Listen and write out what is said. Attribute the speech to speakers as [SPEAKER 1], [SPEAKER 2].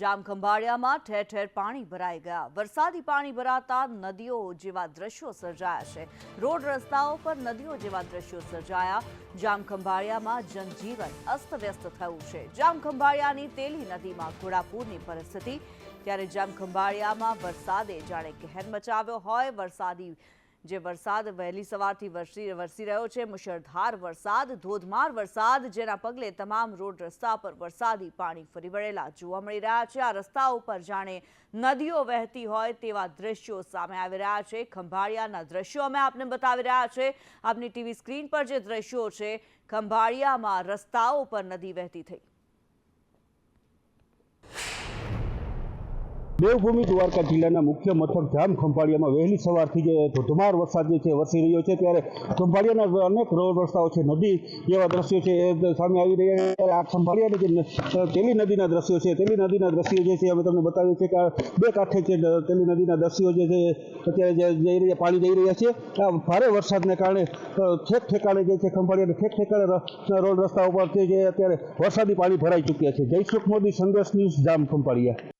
[SPEAKER 1] જામ ખંભાળિયામાં ઠેર ઠેર પાણી ભરાઈ ગયા. વરસાદી પાણી ભરાતા નદીઓ જેવા દ્રશ્યો સર્જાયા છે. રોડ રસ્તાઓ પર નદીઓ જેવા દ્રશ્યો સર્જાયા. જામખંભાળિયામાં જનજીવન અસ્તવ્યસ્ત થયું છે. જામખંભાળિયાની તેલી નદીમાં ઘોડાપૂરની પરિસ્થિતિ. ત્યારે જામખંભાળિયામાં વરસાદે જાણે કહેર મચાવ્યો હોય. વરસાદી જે વરસાદ વહેલી સવારથી વરસી વરસી રહ્યો છે, મુશળધાર વરસાદ, ધોધમાર વરસાદ, જેના પગલે તમામ રોડ રસ્તા પર વરસાદી પાણી ફરી વળેલા જોવા મળી રહ્યા છે. આ રસ્તા ઉપર જાણે નદીઓ વહેતી હોય તેવા દ્રશ્યો સામે આવી રહ્યા છે. ખંભાળિયાના દ્રશ્યો અમે આપને બતાવી રહ્યા છે. આપની ટીવી સ્ક્રીન પર જે દ્રશ્યો છે, ખંભાળિયામાં રસ્તાઓ પર નદી વહેતી થઈ.
[SPEAKER 2] દેવભૂમિ દ્વારકા જિલ્લાના મુખ્ય મથક જામ ખંભાળિયામાં વહેલી સવારથી જે ધોધમાર વરસાદ જે છે વરસી રહ્યો છે, ત્યારે ખંભાળિયાના અનેક રોડ રસ્તાઓ છે, નદી જેવા દ્રશ્યો છે, એ સામે આવી રહ્યા છે. આ ખંભાળિયાની જે તેલી નદીના દ્રશ્યો છે, તેલી નદીના દ્રશ્યો જે છે, અમે તમને બતાવીએ છીએ કે બે કાંઠે છે તેલી નદીના દ્રશ્યો જે છે, અત્યારે જઈ રહ્યા, પાણી જઈ રહ્યા છે. આ ભારે વરસાદને કારણે ઠેક ઠેકાણે જે છે, ખંભાળિયાના ઠેક ઠેકાણે રોડ રસ્તા ઉપર જે અત્યારે વરસાદી પાણી ભરાઈ ચૂક્યા છે. જયસુખ મોદી સંઘર્ષ ન્યૂઝ ધામ ખંભાળિયા.